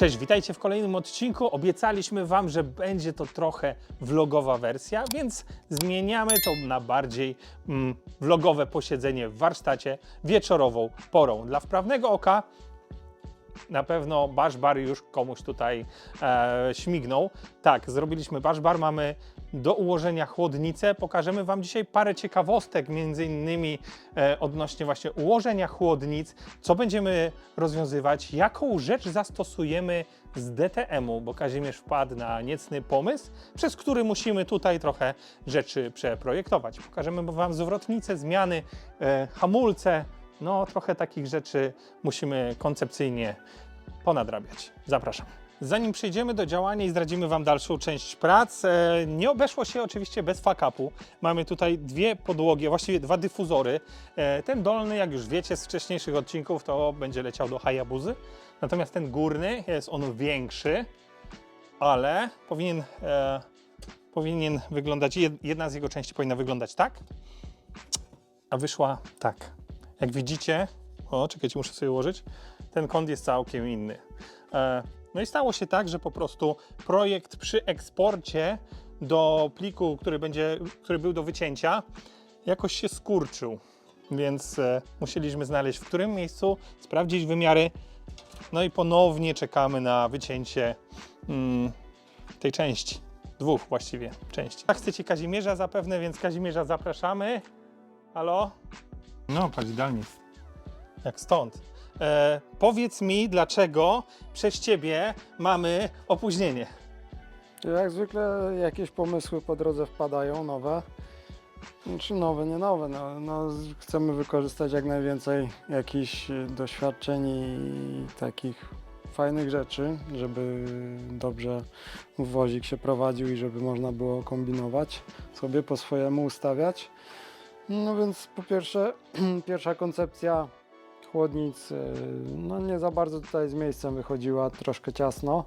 Cześć, witajcie w kolejnym odcinku. Obiecaliśmy Wam, że będzie to trochę vlogowa wersja, więc zmieniamy to na bardziej mm, vlogowe posiedzenie w warsztacie wieczorową porą. Dla wprawnego oka na pewno Bash Bar już komuś tutaj e, śmignął. Tak, zrobiliśmy Bash Bar, mamy do ułożenia chłodnicę. Pokażemy Wam dzisiaj parę ciekawostek, między innymi e, odnośnie właśnie ułożenia chłodnic, co będziemy rozwiązywać, jaką rzecz zastosujemy z DTM-u, bo Kazimierz wpadł na niecny pomysł, przez który musimy tutaj trochę rzeczy przeprojektować. Pokażemy Wam zwrotnice, zmiany, e, hamulce, no trochę takich rzeczy musimy koncepcyjnie ponadrabiać. Zapraszam. Zanim przejdziemy do działania i zdradzimy Wam dalszą część prac, e, nie obeszło się oczywiście bez fakapu. Mamy tutaj dwie podłogi, właściwie dwa dyfuzory. E, Ten dolny, jak już wiecie z wcześniejszych odcinków, to będzie leciał do Hayabuzy. Natomiast ten górny jest on większy, ale powinien, e, powinien wyglądać, jed- jedna z jego części powinna wyglądać tak, a wyszła tak. Jak widzicie, o, czekajcie, muszę sobie ułożyć, ten kąt jest całkiem inny. E, no i stało się tak, że po prostu projekt przy eksporcie do pliku, który, będzie, który był do wycięcia, jakoś się skurczył. Więc e, musieliśmy znaleźć w którym miejscu, sprawdzić wymiary, no i ponownie czekamy na wycięcie mm, tej części. Dwóch właściwie części. A chcecie Kazimierza zapewne, więc Kazimierza zapraszamy. Halo? No, patrz, idealnie. Jak stąd. E, powiedz mi, dlaczego przez ciebie mamy opóźnienie. Jak zwykle jakieś pomysły po drodze wpadają, nowe. Czy nowe, nie nowe. No, no, chcemy wykorzystać jak najwięcej jakichś doświadczeń i takich fajnych rzeczy, żeby dobrze wozik się prowadził i żeby można było kombinować, sobie po swojemu ustawiać. No więc po pierwsze, pierwsza koncepcja chłodnic no nie za bardzo tutaj z miejscem wychodziła, troszkę ciasno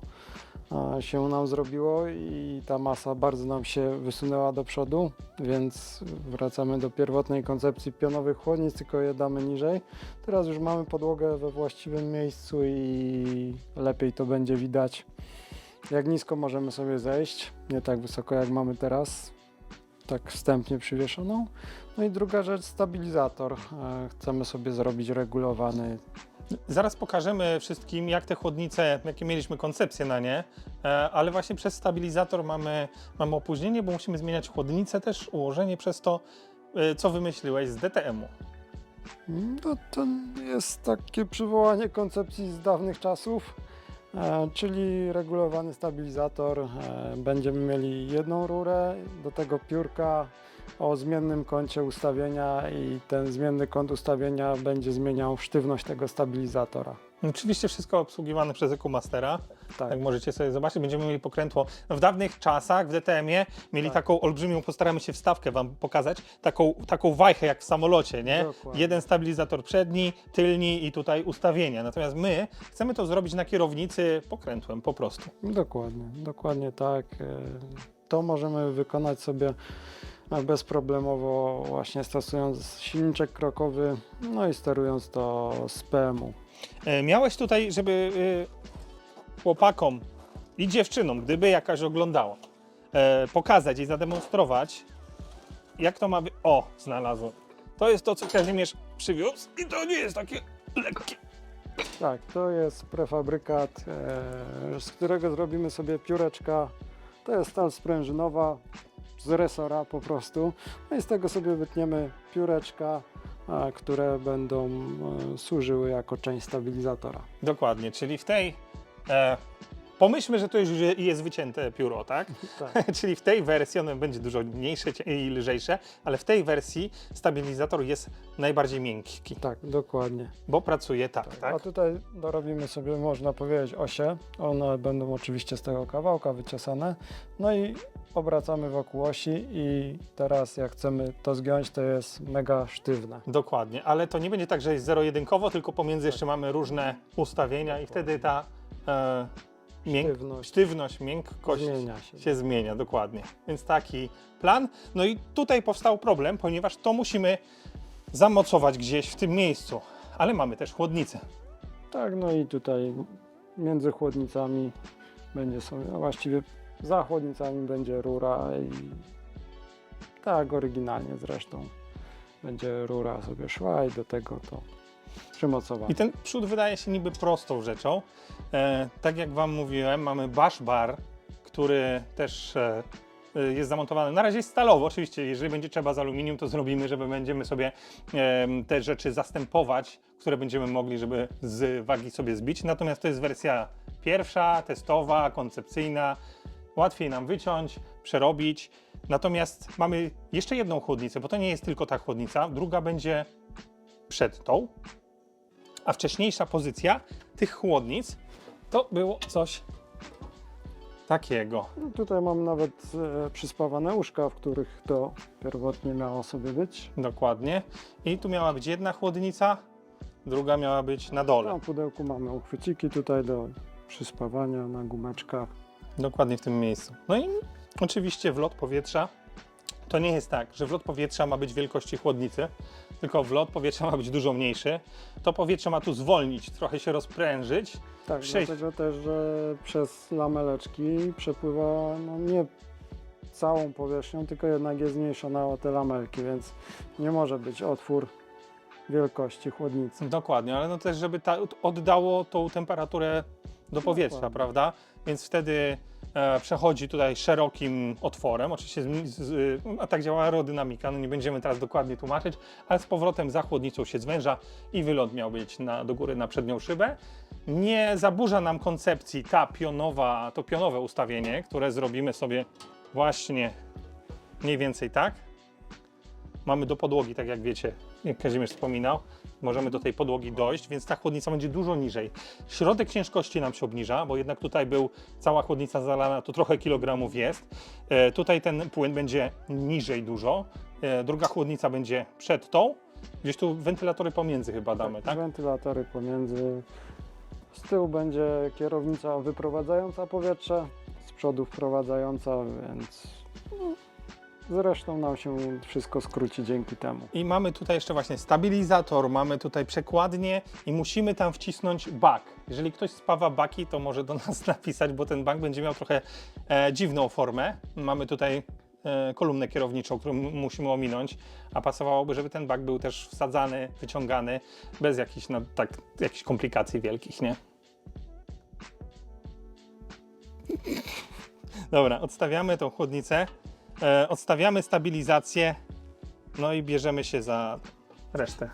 a, się nam zrobiło i ta masa bardzo nam się wysunęła do przodu, więc wracamy do pierwotnej koncepcji pionowych chłodnic, tylko je damy niżej. Teraz już mamy podłogę we właściwym miejscu i lepiej to będzie widać. Jak nisko możemy sobie zejść, nie tak wysoko jak mamy teraz, tak wstępnie przywieszoną. No i druga rzecz, stabilizator. E, Chcemy sobie zrobić regulowany Zaraz pokażemy wszystkim, jak te chłodnice, jakie mieliśmy koncepcje na nie, e, ale właśnie przez stabilizator mamy, mamy opóźnienie, bo musimy zmieniać chłodnicę też, ułożenie przez to, e, co wymyśliłeś z DTM-u. No, to jest takie przywołanie koncepcji z dawnych czasów, czyli regulowany stabilizator. E, będziemy mieli jedną rurę, do tego piórka o zmiennym kącie ustawienia i ten zmienny kąt ustawienia będzie zmieniał sztywność tego stabilizatora. Oczywiście wszystko obsługiwane przez EcoMastera. Tak, Jak możecie sobie zobaczyć, będziemy mieli pokrętło. W dawnych czasach w DTM-ie mieli Tak. taką olbrzymią, postaramy się wstawkę Wam pokazać, taką, taką wajchę jak w samolocie, nie? Dokładnie. Jeden stabilizator przedni, tylni i tutaj ustawienia. Natomiast my chcemy to zrobić na kierownicy pokrętłem po prostu. dokładnie, dokładnie tak. E, To możemy wykonać sobie e, bezproblemowo właśnie stosując silniczek krokowy, no i sterując to z PM-u. E, Miałeś tutaj, żeby y, chłopakom i dziewczynom, gdyby jakaś oglądała, e, pokazać i zademonstrować, jak to ma być. O, znalazłem. To jest to, co Kazimierz przywiózł i to nie jest takie lekkie. Tak, to jest prefabrykat, e, z którego zrobimy sobie pióreczka. To jest stal sprężynowa z resora po prostu. No i z tego sobie wytniemy pióreczka, które będą e, służyły jako część stabilizatora. Dokładnie, czyli w tej. Pomyślmy, że to już jest wycięte pióro, tak? Tak, czyli w tej wersji ono będzie dużo mniejsze i lżejsze, ale w tej wersji stabilizator jest najbardziej miękki, tak, dokładnie. bo pracuje tak, A tak? tutaj dorobimy sobie, można powiedzieć, osie. One będą oczywiście z tego kawałka wyciosane. No i obracamy wokół osi i teraz jak chcemy to zgiąć, to jest mega sztywne. Dokładnie, ale to nie będzie tak, że jest zero-jedynkowo, tylko pomiędzy jeszcze mamy różne ustawienia i wtedy ta e, mięk, Sztywność. sztywność, miękkość Zmienia się. się zmienia, dokładnie. Więc taki plan. No i tutaj powstał problem, ponieważ to musimy zamocować gdzieś w tym miejscu, ale mamy też chłodnicę. Tak, no i tutaj między chłodnicami będzie sobie, a właściwie za chłodnicami będzie rura i tak oryginalnie zresztą będzie rura sobie szła i do tego to przymocowane. I ten przód wydaje się niby prostą rzeczą. E, tak jak Wam mówiłem, mamy bash bar, który też e, e, jest zamontowany. Na razie jest stalowo, oczywiście. Jeżeli będzie trzeba z aluminium, to zrobimy, żeby będziemy sobie e, te rzeczy zastępować, które będziemy mogli, żeby z wagi sobie zbić. Natomiast to jest wersja pierwsza, testowa, koncepcyjna. Łatwiej nam wyciąć, przerobić. Natomiast mamy jeszcze jedną chłodnicę, bo to nie jest tylko ta chłodnica. Druga będzie przed tą, a wcześniejsza pozycja tych chłodnic to było coś takiego. No tutaj mam nawet e, przyspawane łóżka, w których to pierwotnie miało sobie być. Dokładnie. I tu miała być jedna chłodnica, druga miała być na Na dole. pudełku mamy uchwyciki tutaj do przyspawania na gumeczkach. Dokładnie w tym miejscu. No i oczywiście wlot powietrza. To nie jest tak, że wlot powietrza ma być wielkości chłodnicy, tylko wlot powietrza ma być dużo mniejszy. To powietrze ma tu zwolnić, trochę się rozprężyć. Tak, Przejść. dlatego też, że przez lameleczki przepływa no nie całą powierzchnią, tylko jednak jest zmniejszona o te lamelki, więc nie może być otwór wielkości chłodnicy. Dokładnie, ale no też, żeby ta, oddało tą temperaturę do powietrza, Dokładnie. prawda? Więc wtedy przechodzi tutaj szerokim otworem. Oczywiście, z, z, a tak działa aerodynamika, no nie będziemy teraz dokładnie tłumaczyć, ale z powrotem za chłodnicą się zwęża i wylot miał być na, do góry na przednią szybę. Nie zaburza nam koncepcji ta pionowa, to pionowe ustawienie, które zrobimy sobie właśnie mniej więcej tak. Mamy do podłogi, tak jak wiecie, Kazimierz wspominał, możemy do tej podłogi dojść, więc ta chłodnica będzie dużo niżej. Środek ciężkości nam się obniża, bo jednak tutaj był cała chłodnica zalana, to trochę kilogramów jest. E, tutaj ten płyn będzie niżej dużo. E, druga chłodnica będzie przed tą. Gdzieś tu wentylatory pomiędzy chyba damy, tak? Wentylatory pomiędzy. Z tyłu będzie kierownica wyprowadzająca powietrze, z przodu wprowadzająca, więc zresztą nam się wszystko skróci dzięki temu. I mamy tutaj jeszcze właśnie stabilizator, mamy tutaj przekładnię i musimy tam wcisnąć bak. Jeżeli ktoś spawa baki, to może do nas napisać, bo ten bak będzie miał trochę e, dziwną formę. Mamy tutaj e, kolumnę kierowniczą, którą musimy ominąć, a pasowałoby, żeby ten bak był też wsadzany, wyciągany, bez jakichś, no, tak, jakichś komplikacji wielkich, nie? Dobra, odstawiamy tą chłodnicę, odstawiamy stabilizację, no i bierzemy się za resztę.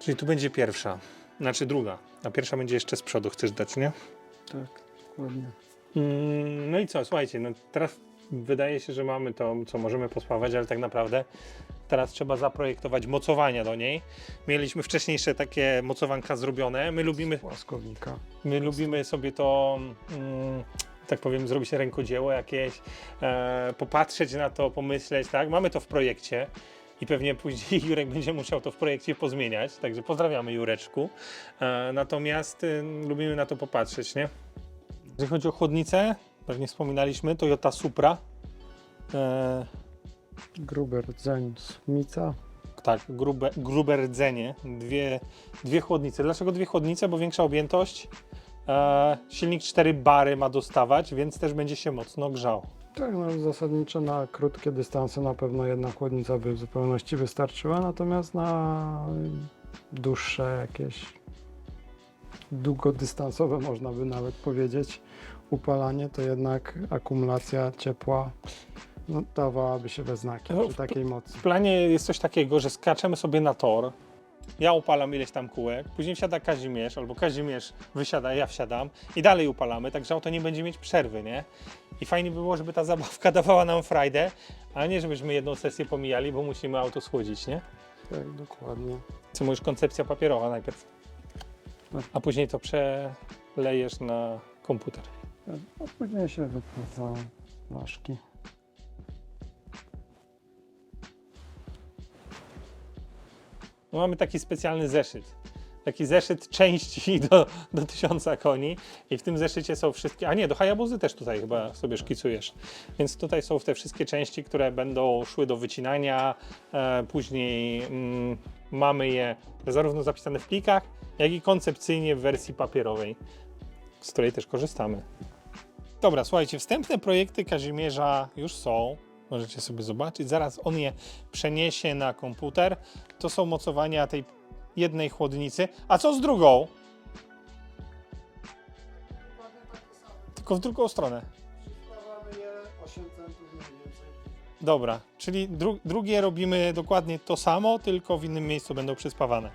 Czyli tu będzie pierwsza, znaczy druga, a pierwsza będzie jeszcze z przodu, chcesz dać, nie? Tak, dokładnie. Mm, No i co, słuchajcie, no teraz wydaje się, że mamy to, co możemy pospawać, ale tak naprawdę teraz trzeba zaprojektować mocowania do niej. Mieliśmy wcześniejsze takie mocowanka zrobione. My lubimy, Płaskownika. my lubimy sobie to, mm, tak powiem, zrobić rękodzieło jakieś, e, popatrzeć na to, pomyśleć, tak? Mamy to w projekcie. I pewnie później Jurek będzie musiał to w projekcie pozmieniać, także pozdrawiamy Jureczku. E, natomiast y, lubimy na to popatrzeć, nie? Jeżeli chodzi o chłodnicę, pewnie wspominaliśmy, Toyota Supra. E, Gruber Zeń Smica. tak, grube, grube rdzenie, dwie, dwie chłodnice. Dlaczego dwie chłodnice? Bo większa objętość. E, silnik 4 bary ma dostawać, więc też będzie się mocno grzał. Tak, no zasadniczo na krótkie dystanse na pewno jedna chłodnica by w zupełności wystarczyła, natomiast na dłuższe jakieś długodystansowe można by nawet powiedzieć upalanie, to jednak akumulacja ciepła no, dawałaby się we znaki No, przy w- takiej mocy. W planie jest coś takiego, że skaczemy sobie na tor ja upalam ileś tam kółek, później wsiada Kazimierz, albo Kazimierz wysiada, ja wsiadam i dalej upalamy, także auto nie będzie mieć przerwy, nie? I fajnie by było, żeby ta zabawka dawała nam frajdę, a nie żebyśmy jedną sesję pomijali, bo musimy auto schłodzić, nie? Tak, dokładnie. Co mówisz, koncepcja papierowa najpierw, Tak. a później to przelejesz na komputer. A później się wypływają flaszki. No mamy taki specjalny zeszyt. Taki zeszyt części do, do tysiąca koni i w tym zeszycie są wszystkie, a nie, do Hayabuzy też tutaj chyba sobie szkicujesz. Więc tutaj są te wszystkie części, które będą szły do wycinania, e, później mm, mamy je zarówno zapisane w plikach, jak i koncepcyjnie w wersji papierowej, z której też korzystamy. Dobra, słuchajcie, wstępne projekty Kazimierza już są. Możecie sobie zobaczyć. Zaraz on je przeniesie na komputer. To są mocowania tej jednej chłodnicy. A co z drugą? Tylko w drugą stronę. Przyspawamy je 8 centów mniej więcej. Dobra, czyli dru drugie robimy dokładnie to samo, tylko w innym miejscu będą przyspawane.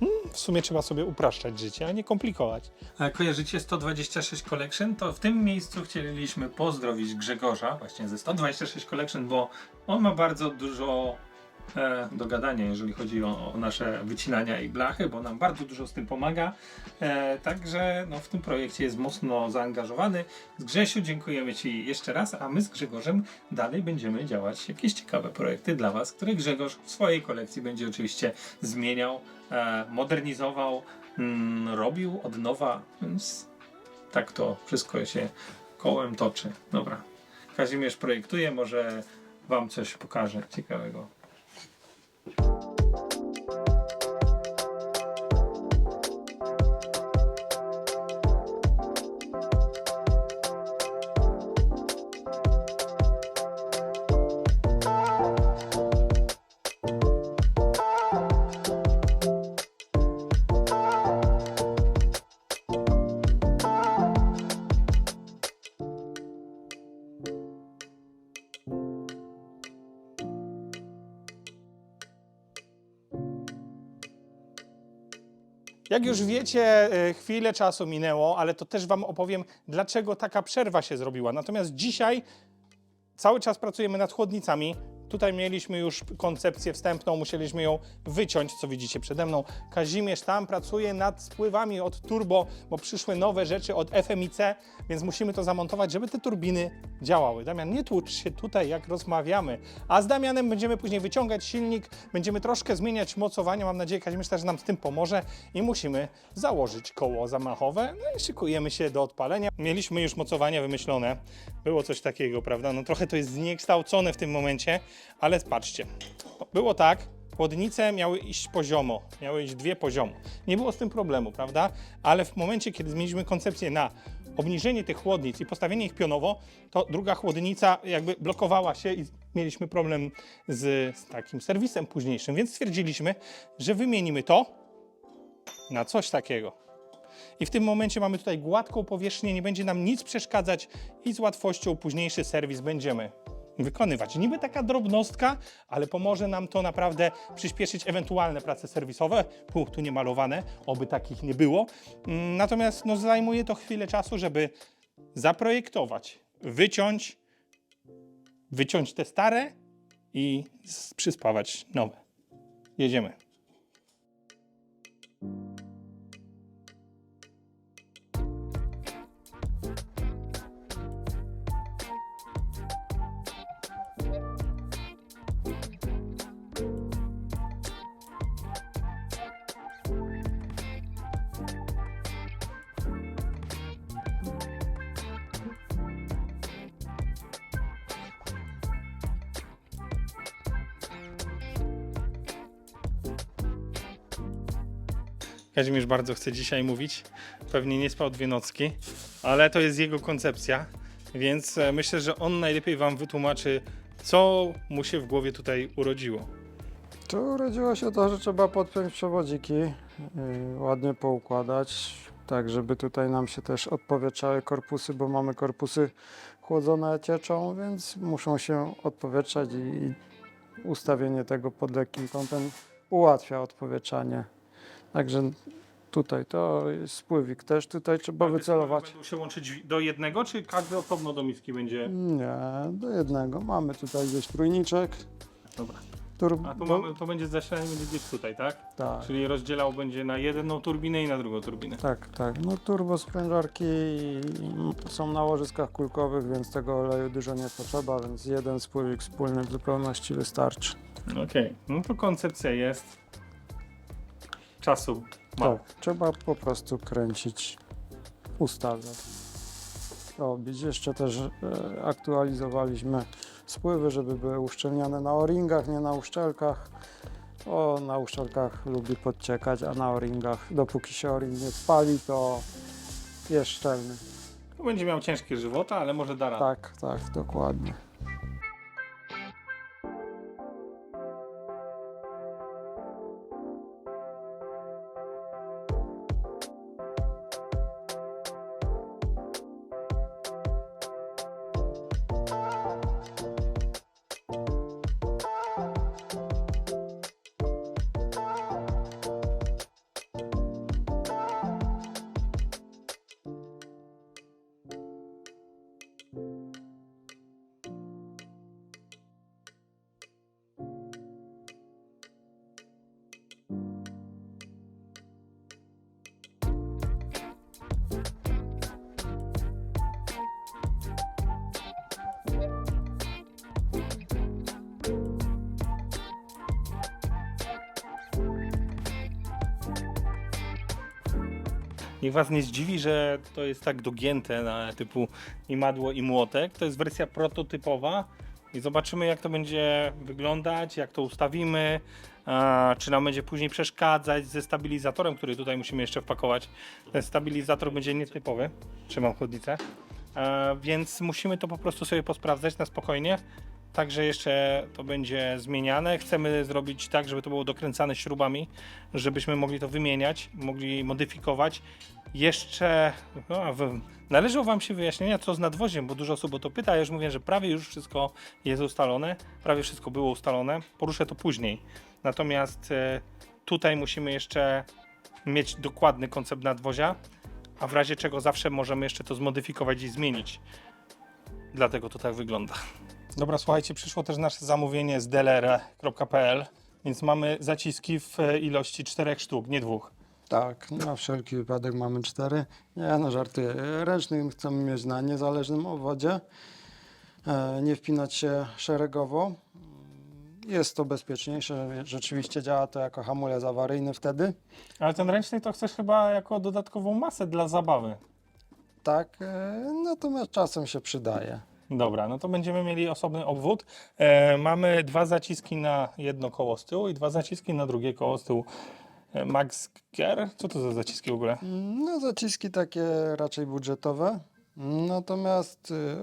Hmm, w sumie trzeba sobie upraszczać życie, a nie komplikować. A kojarzycie 126 Collection? To w tym miejscu chcieliśmy pozdrowić Grzegorza właśnie ze 126 Collection, bo on ma bardzo dużo e, do gadania, jeżeli chodzi o, o nasze wycinania i blachy, bo nam bardzo dużo z tym pomaga. E, także no, w tym projekcie jest mocno zaangażowany. Z Grzesiu dziękujemy Ci jeszcze raz, a my z Grzegorzem dalej będziemy działać jakieś ciekawe projekty dla Was, które Grzegorz w swojej kolekcji będzie oczywiście zmieniał, e, modernizował, mm, robił od nowa, więc tak to wszystko się kołem toczy. Dobra. Kazimierz projektuje, może Wam coś pokaże ciekawego. Jak już wiecie, e, chwilę czasu minęło, ale to też Wam opowiem, dlaczego taka przerwa się zrobiła. Natomiast dzisiaj cały czas pracujemy nad chłodnicami. Tutaj mieliśmy już koncepcję wstępną, musieliśmy ją wyciąć, co widzicie przede mną. Kazimierz tam pracuje nad spływami od turbo, bo przyszły nowe rzeczy od FMIC, więc musimy to zamontować, żeby te turbiny działały. Damian, nie tłucz się tutaj, jak rozmawiamy. A z Damianem będziemy później wyciągać silnik, będziemy troszkę zmieniać mocowanie. Mam nadzieję, Kazimierz też nam z tym pomoże i musimy założyć koło zamachowe. No i szykujemy się do odpalenia. Mieliśmy już mocowania wymyślone. Było coś takiego, prawda? No trochę to jest zniekształcone w tym momencie, ale patrzcie. Było tak, chłodnice miały iść poziomo, miały iść dwie poziomo. Nie było z tym problemu, prawda? Ale w momencie, kiedy zmieniliśmy koncepcję na obniżenie tych chłodnic i postawienie ich pionowo, to druga chłodnica jakby blokowała się i mieliśmy problem z, z takim serwisem późniejszym, więc stwierdziliśmy, że wymienimy to na coś takiego. I w tym momencie mamy tutaj gładką powierzchnię, nie będzie nam nic przeszkadzać i z łatwością późniejszy serwis będziemy wykonywać. Niby taka drobnostka, ale pomoże nam to naprawdę przyspieszyć ewentualne prace serwisowe. Pu, tu nie malowane, oby takich nie było. Mm, Natomiast no, zajmuje to chwilę czasu, żeby zaprojektować, wyciąć, wyciąć te stare i przyspawać nowe. Jedziemy. Kazimierz bardzo chce dzisiaj mówić. Pewnie nie spał dwie nocki, ale to jest jego koncepcja, więc e, myślę, że on najlepiej Wam wytłumaczy, co mu się w głowie tutaj urodziło. Tu urodziło się to, że trzeba podpiąć przewodziki, yy, ładnie poukładać, tak żeby tutaj nam się też odpowietrzały korpusy, bo mamy korpusy chłodzone cieczą, więc muszą się odpowietrzać i ustawienie tego pod lekkim kątem ułatwia odpowietrzanie. Także tutaj to jest spływik też tutaj trzeba wycelować. Będą się łączyć do jednego, czy każdy osobno do miski będzie? Nie, do jednego. Mamy tutaj gdzieś trójniczek. Dobra. Turbo, A tu mamy, to będzie zasilanie będzie gdzieś tutaj, tak? tak, Czyli rozdzielał będzie na jedną turbinę i na drugą turbinę. tak, tak. No turbo sprężarki są na łożyskach kulkowych, więc tego oleju dużo nie potrzeba, więc jeden spływik wspólny w zupełności wystarczy. Okej, no to koncepcja jest. Czasu mało. Tak, trzeba po prostu kręcić, ustawiać, robić. Jeszcze też e, aktualizowaliśmy spływy, żeby były uszczelniane na o-ringach, nie na uszczelkach. O, na uszczelkach lubi podciekać, a na o-ringach, dopóki się o-ring nie spali, to jest szczelny. To będzie miał ciężkie żywota, ale może da radę. Tak, tak, dokładnie. Niech was nie zdziwi, że to jest tak dogięte na typu i madło i młotek. To jest wersja prototypowa i zobaczymy jak to będzie wyglądać, jak to ustawimy, czy nam będzie później przeszkadzać ze stabilizatorem, który tutaj musimy jeszcze wpakować. Ten stabilizator będzie nietypowy, trzymam chłodnicę, więc musimy to po prostu sobie posprawdzać na spokojnie. Także jeszcze to będzie zmieniane. Chcemy zrobić tak, żeby to było dokręcane śrubami, żebyśmy mogli to wymieniać, mogli modyfikować. Jeszcze no, należą Wam się wyjaśnienia, co z nadwoziem, bo dużo osób o to pyta. Ja już mówię, że prawie już wszystko jest ustalone, prawie wszystko było ustalone. Poruszę to później. Natomiast e, tutaj musimy jeszcze mieć dokładny koncept nadwozia, a w razie czego zawsze możemy jeszcze to zmodyfikować i zmienić. Dlatego to tak wygląda. Dobra, słuchajcie, przyszło też nasze zamówienie z dlr.pl, więc mamy zaciski w e, ilości czterech sztuk, nie dwóch. Tak, na wszelki wypadek mamy cztery. Nie no, żartuję. Ręczny chcemy mieć na niezależnym obwodzie. E, Nie wpinać się szeregowo. Jest to bezpieczniejsze. Rzeczywiście działa to jako hamulec awaryjny wtedy. Ale ten ręczny to chcesz chyba jako dodatkową masę dla zabawy. Tak, e, natomiast czasem się przydaje. Dobra, no to będziemy mieli osobny obwód. E, mamy dwa zaciski na jedno koło z tyłu i dwa zaciski na drugie koło z tyłu. E, Max Gear? Co to za zaciski w ogóle? No, zaciski takie raczej budżetowe. Natomiast y,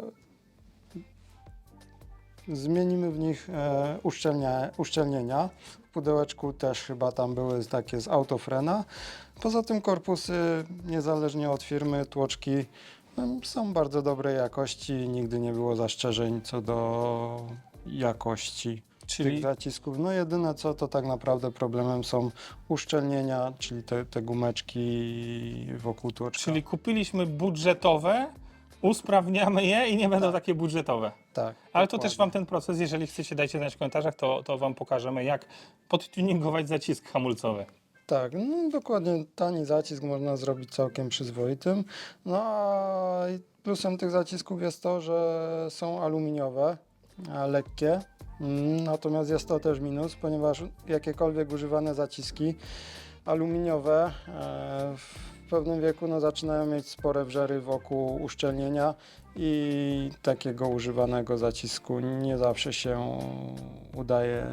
zmienimy w nich e, uszczelnia, uszczelnienia. W pudełeczku też chyba tam były takie z autofrena. Poza tym korpusy, niezależnie od firmy, tłoczki są bardzo dobrej jakości. Nigdy nie było zastrzeżeń co do jakości Czyli tych zacisków. No jedyne co to tak naprawdę problemem są uszczelnienia, czyli te, te gumeczki wokół tłoczka. Czyli kupiliśmy budżetowe, usprawniamy je i nie będą takie budżetowe. tak. Ale to dokładnie. też Wam ten proces, jeżeli chcecie, dajcie znać w komentarzach, to, to Wam pokażemy, jak podtuningować zacisk hamulcowy. Tak, no dokładnie tani zacisk można zrobić całkiem przyzwoitym. No a plusem tych zacisków jest to, że są aluminiowe, lekkie. Mm, Natomiast jest to też minus, ponieważ jakiekolwiek używane zaciski aluminiowe e, w pewnym wieku no, zaczynają mieć spore wrzery wokół uszczelnienia i takiego używanego zacisku nie zawsze się udaje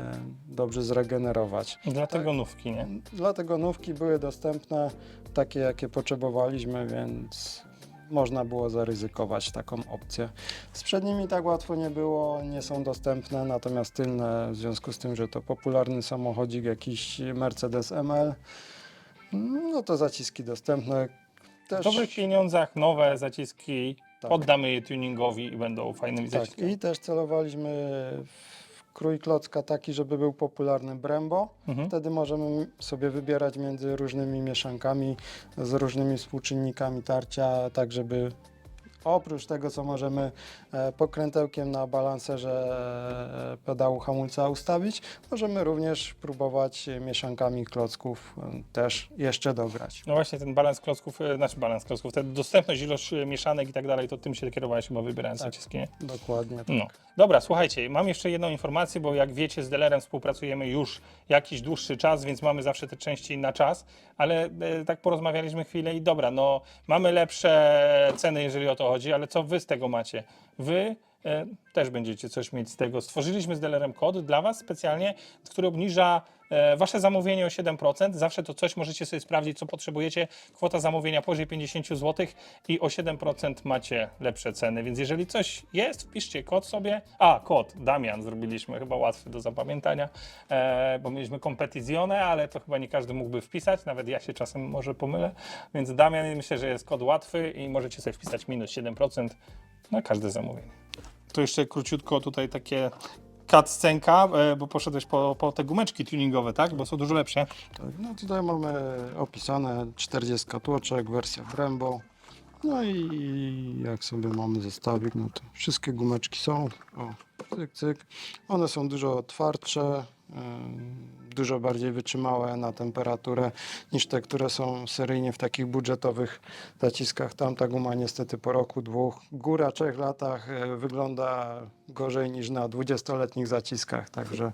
dobrze zregenerować. Dlatego nówki, nie? Dlatego nówki były dostępne, takie jakie potrzebowaliśmy, więc można było zaryzykować taką opcję. Z przednimi tak łatwo nie było, nie są dostępne, natomiast tylne, w związku z tym, że to popularny samochodzik, jakiś Mercedes ML, no to zaciski dostępne. W Też, dobrych pieniądzach nowe zaciski, Tak. poddamy je tuningowi i będą fajnymi tak, zaciskami. I też celowaliśmy w krój klocka taki, żeby był popularny Brembo. Mhm. Wtedy możemy sobie wybierać między różnymi mieszankami z różnymi współczynnikami tarcia, tak żeby oprócz tego, co możemy e, pokrętełkiem na balancerze e, pedału hamulca ustawić, możemy również próbować mieszankami klocków e, też jeszcze dograć. No właśnie, ten balans klocków, znaczy balans klocków, ta dostępność, ilość mieszanek i tak dalej, to tym się kierowałeś chyba wybierając Tak. nie? Dokładnie. tak. No. Dobra, słuchajcie, mam jeszcze jedną informację, bo jak wiecie, z dealerem współpracujemy już jakiś dłuższy czas, więc mamy zawsze te części na czas, ale e, tak porozmawialiśmy chwilę i dobra, no mamy lepsze ceny, jeżeli o to chodzi, ale co wy z tego macie? Wy też będziecie coś mieć z tego. Stworzyliśmy z dealerem kod dla was specjalnie, który obniża e, wasze zamówienie o 7%. Zawsze to coś możecie sobie sprawdzić, co potrzebujecie. Kwota zamówienia powyżej 50 zł i o 7% macie lepsze ceny. Więc jeżeli coś jest, wpiszcie kod sobie. A, kod Damian zrobiliśmy, chyba łatwy do zapamiętania, e, bo mieliśmy competizione, ale to chyba nie każdy mógłby wpisać, nawet ja się czasem może pomylę. Więc Damian, myślę, że jest kod łatwy i możecie sobie wpisać minus 7% na każde zamówienie. Tu jeszcze króciutko tutaj takie cutscenka, e, bo poszedłeś po, po te gumeczki tuningowe, tak? Bo są dużo lepsze. Tak, no tutaj mamy opisane 40 tłoczek, wersja Brembo. No i jak sobie mamy zestawik, no to wszystkie gumeczki są. O, cyk, cyk. One są dużo twardsze, ym, dużo bardziej wytrzymałe na temperaturę niż te, które są seryjnie w takich budżetowych zaciskach. Tamta guma niestety po roku, dwóch, góra, trzech latach e, wygląda gorzej niż na 20-letnich zaciskach, także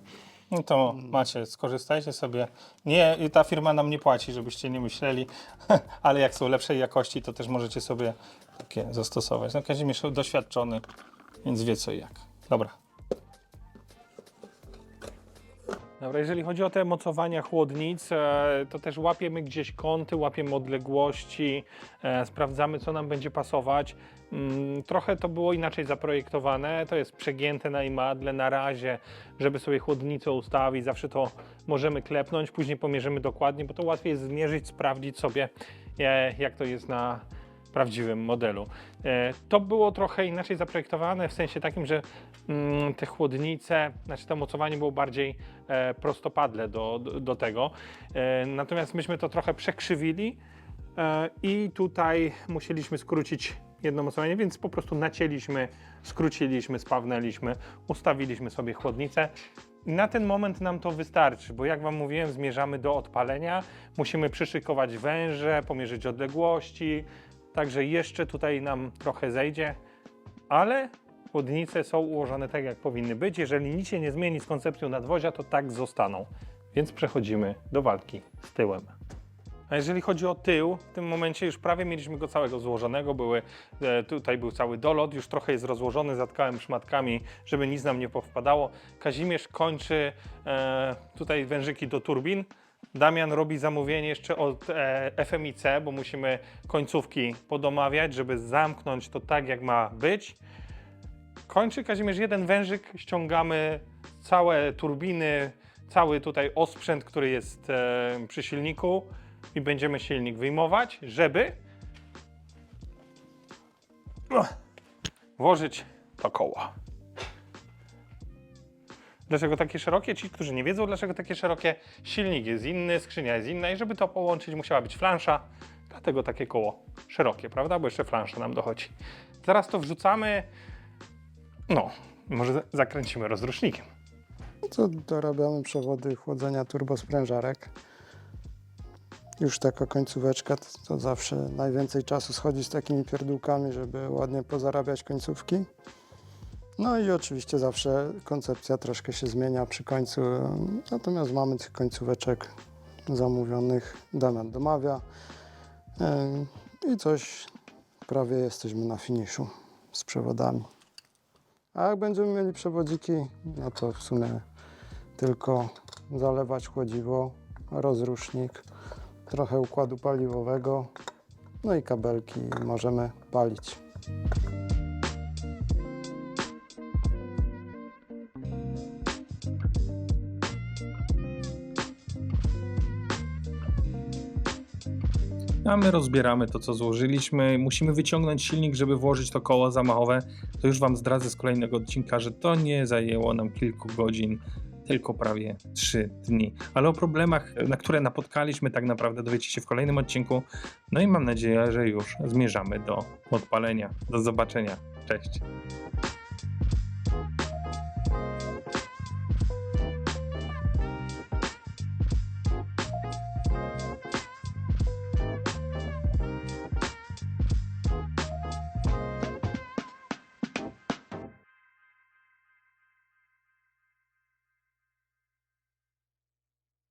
No to macie, skorzystajcie sobie. Nie, ta firma nam nie płaci, żebyście nie myśleli, ale jak są lepszej jakości, to też możecie sobie takie zastosować. No Kazimierz doświadczony, więc wie co i jak. Dobra. Dobra, jeżeli chodzi o te mocowania chłodnic, e, to też łapiemy gdzieś kąty, łapiemy odległości, e, sprawdzamy, co nam będzie pasować. Mm, Trochę to było inaczej zaprojektowane, to jest przegięte na imadle na razie, żeby sobie chłodnicę ustawić, zawsze to możemy klepnąć, później pomierzymy dokładnie, bo to łatwiej jest zmierzyć, sprawdzić sobie, e, jak to jest na prawdziwym modelu. E, To było trochę inaczej zaprojektowane, w sensie takim, że mm, te chłodnice, znaczy to mocowanie było bardziej e, prostopadle do, do, tego. E, natomiast myśmy to trochę przekrzywili i tutaj musieliśmy skrócić jedno mocowanie, więc po prostu nacięliśmy, skróciliśmy, spawnęliśmy, ustawiliśmy sobie chłodnicę. Na ten moment nam to wystarczy, bo jak Wam mówiłem, zmierzamy do odpalenia. Musimy przyszykować węże, pomierzyć odległości, także jeszcze tutaj nam trochę zejdzie, ale chłodnice są ułożone tak, jak powinny być. Jeżeli nic się nie zmieni z koncepcją nadwozia, to tak zostaną. Więc przechodzimy do walki z tyłem. A jeżeli chodzi o tył, w tym momencie już prawie mieliśmy go całego złożonego. Były, e, tutaj był cały dolot, już trochę jest rozłożony, zatkałem szmatkami, żeby nic nam nie powpadało. Kazimierz kończy e, tutaj wężyki do turbin. Damian robi zamówienie jeszcze od e, FMIC, bo musimy końcówki podomawiać, żeby zamknąć to tak, jak ma być. Kończy Kazimierz jeden wężyk, ściągamy całe turbiny, cały tutaj osprzęt, który jest e, przy silniku i będziemy silnik wyjmować, żeby włożyć to koło. Dlaczego takie szerokie? Ci, którzy nie wiedzą, dlaczego takie szerokie, silnik jest inny, skrzynia jest inna i żeby to połączyć, musiała być flansza, dlatego takie koło szerokie, prawda? Bo jeszcze flansza nam dochodzi. Zaraz to wrzucamy, no, może za- zakręcimy rozrusznikiem. No to dorabiamy przewody chłodzenia turbosprężarek. Już taka końcóweczka to zawsze najwięcej czasu schodzi z takimi pierdółkami, żeby ładnie pozarabiać końcówki. No i oczywiście zawsze koncepcja troszkę się zmienia przy końcu, natomiast mamy tych końcóweczek zamówionych, Damian domawia i coś prawie jesteśmy na finiszu z przewodami. A jak będziemy mieli przewodziki, no to w sumie tylko zalewać chłodziwo, rozrusznik, trochę układu paliwowego, no i kabelki możemy palić. A my rozbieramy to, co złożyliśmy. Musimy wyciągnąć silnik, żeby włożyć to koło zamachowe. To już Wam zdradzę z kolejnego odcinka, że to nie zajęło nam kilku godzin, tylko prawie 3 dni. Ale o problemach, na które napotkaliśmy, tak naprawdę dowiecie się w kolejnym odcinku. No i mam nadzieję, że już zmierzamy do odpalenia. Do zobaczenia. Cześć.